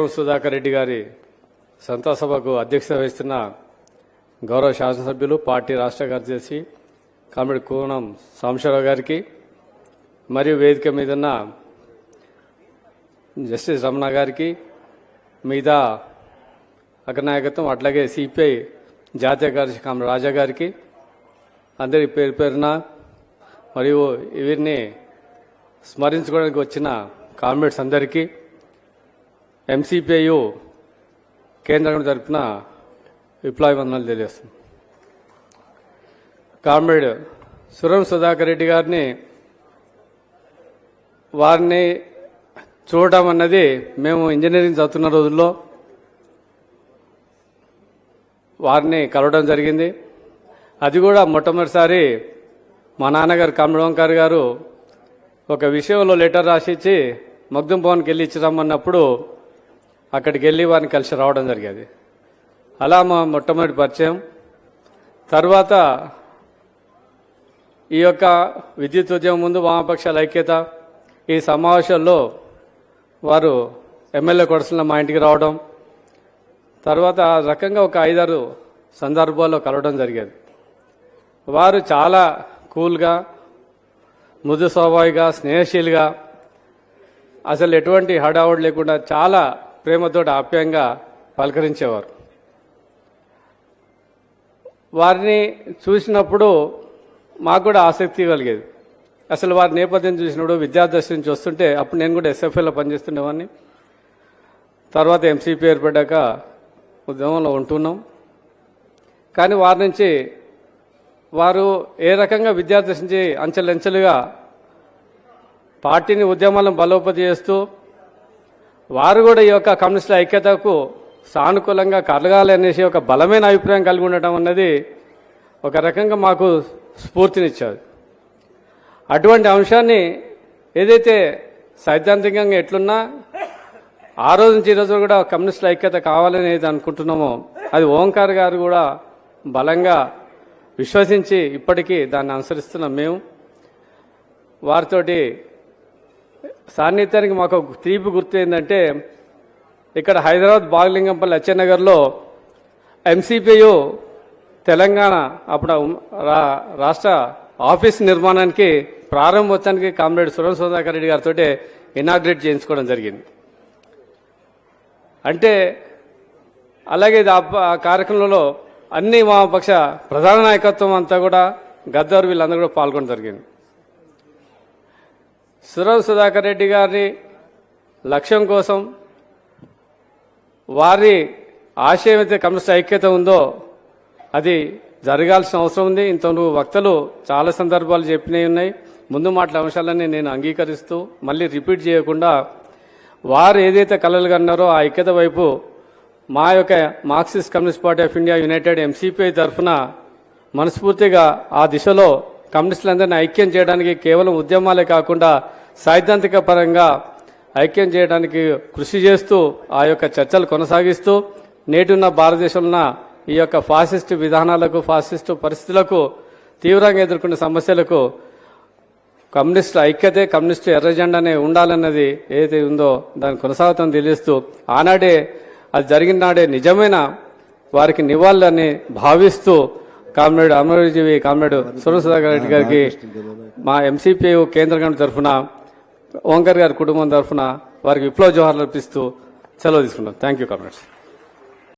సురం సుధాకర్ రెడ్డి గారి సంతాసభకు అధ్యక్షత వహిస్తున్న గౌరవ శాసనసభ్యులు పార్టీ రాష్ట్ర కార్యదర్శి కామెడి కోణం సాంబశివరావు గారికి మరియు వేదిక మీద ఉన్న జస్టిస్ రమణ గారికి మిగతా అగ్రనాయకత్వం అట్లాగే సిపిఐ జాతీయ కార్యదర్శి కామెడి రాజా గారికి అందరి పేరు పేరున మరియు వీరిని స్మరించుకోవడానికి వచ్చిన కామ్రేడ్స్ అందరికీ ఎంసీపీఐ కేంద్రం తరపున విప్లవ వందనాలు తెలియజేస్తుంది కామ్రేడ్ సురం సుధాకర్ రెడ్డి గారిని వారిని చూడటం అన్నది మేము ఇంజనీరింగ్ చదువుతున్న రోజుల్లో వారిని కలవడం జరిగింది. అది కూడా మొట్టమొదటిసారి మా నాన్నగారు కామ్రేడ్ గారు ఒక విషయంలో లెటర్ రాసిచ్చి మగ్ధం భవన్కి వెళ్ళి ఇచ్చిరమ్మన్నప్పుడు అక్కడికి వెళ్ళి వారిని కలిసి రావడం జరిగేది. అలా మా మొట్టమొదటి పరిచయం. తర్వాత ఈ యొక్క విద్యుత్ ఉద్యమం ముందు వామపక్షాల ఐక్యత ఈ సమావేశాల్లో వారు ఎమ్మెల్యే కొడసల మా ఇంటికి రావడం. తర్వాత ఆ రకంగా ఒక ఐదారు సందర్భాల్లో కలవడం జరిగేది. వారు చాలా కూల్గా మృదు స్వభావిగా స్నేహశీలుగా అసలు ఎటువంటి హడావుడు లేకుండా చాలా ప్రేమతో ఆప్యాయంగా పలకరించేవారు. వారిని చూసినప్పుడు మాకు కూడా ఆసక్తి కలిగేది. అసలు వారి నేపథ్యం చూసినప్పుడు విద్యాదర్శి నుంచి వస్తుంటే అప్పుడు నేను కూడా ఎస్ఎఫ్ఐలో పనిచేస్తుండేవాడిని. తర్వాత ఎంసీపీ ఏర్పడ్డాక ఉద్యమంలో ఉంటున్నాం. కానీ వారి నుంచి వారు ఏ రకంగా విద్యార్థి నుంచి అంచెలంచెలుగా పార్టీని ఉద్యమాలను బలోపతి చేస్తూ వారు కూడా ఈ యొక్క కమ్యూనిస్టుల ఐక్యతకు సానుకూలంగా కలగాలి అనేసి ఒక బలమైన అభిప్రాయం కలిగి ఉండటం అన్నది ఒక రకంగా మాకు స్ఫూర్తినిచ్చారు. అటువంటి అంశాన్ని ఏదైతే సైద్ధాంతికంగా ఎట్లున్నా ఆ రోజు నుంచి ఈ రోజు కూడా కమ్యూనిస్టుల ఐక్యత కావాలని ఏది అనుకుంటున్నామో అది ఓంకార్ గారు కూడా బలంగా విశ్వసించి ఇప్పటికీ దాన్ని అనుసరిస్తున్నాం మేము. వారితోటి సాన్నిధ్యానికి మాకు తీపి గుర్తు ఏంటంటే ఇక్కడ హైదరాబాద్ బాగలింగంపల్లి అచ్చెన్నగర్లో ఎంసీపీయు తెలంగాణ అప్పుడు రాష్ట్ర ఆఫీస్ నిర్మాణానికి ప్రారంభోత్సవానికి కామ్రేడ్ సురేష్ సుధాకర్ రెడ్డి గారితో ఇనాగ్రేట్ చేయించుకోవడం జరిగింది. అంటే అలాగే ఆ కార్యక్రమంలో అన్ని వామపక్ష ప్రధాన నాయకత్వం అంతా కూడా గద్దరు వీళ్ళందరూ కూడా పాల్గొనడం జరిగింది. సురవ్ సుధాకర్ రెడ్డి గారి లక్ష్యం కోసం వారి ఆశయం అయితే కమ్యూనిస్ట్ ఐక్యత ఉందో అది జరగాల్సిన అవసరం ఉంది. ఇంత వక్తలు చాలా సందర్భాలు చెప్పినవి ఉన్నాయి. ముందు మాటల అంశాలని నేను అంగీకరిస్తూ మళ్ళీ రిపీట్ చేయకుండా వారు ఏదైతే కలలు కన్నారో ఆ ఐక్యత వైపు మా యొక్క Marxist communist party of India united MCPI తరఫున మనస్ఫూర్తిగా ఆ దిశలో కమ్యూనిస్టులందరినీ ఐక్యం చేయడానికి కేవలం ఉద్యమాలే కాకుండా సైద్ధాంతిక పరంగా ఐక్యం చేయడానికి కృషి చేస్తూ ఆ యొక్క చర్చలు కొనసాగిస్తూ నేటున్న భారతదేశంలో ఈ యొక్క ఫాసిస్టు విధానాలకు ఫాసిస్టు పరిస్థితులకు తీవ్రంగా ఎదుర్కొన్న సమస్యలకు కమ్యూనిస్టు ఐక్యతే కమ్యూనిస్టు ఎర్రజెండానే ఉండాలన్నది ఏదైతే ఉందో దాని కొనసాగుతాం తెలియస్తూ ఆనాడే అది జరిగిన నాడే నిజమైన వారికి నివాళులని భావిస్తూ కామ్రేడ్ అమరజీవి కామ్రేడ్ సురసుధాకర్ రెడ్డి గారికి మా ఎంసీపీ కేంద్ర కమిటీ తరఫున ఓంకర్ గారి కుటుంబం తరఫున వారికి విప్లవ జోహార్లు అర్పిస్తూ సెలవు తీసుకున్నాం థ్యాంక్ యూ కామ్రేడ్స్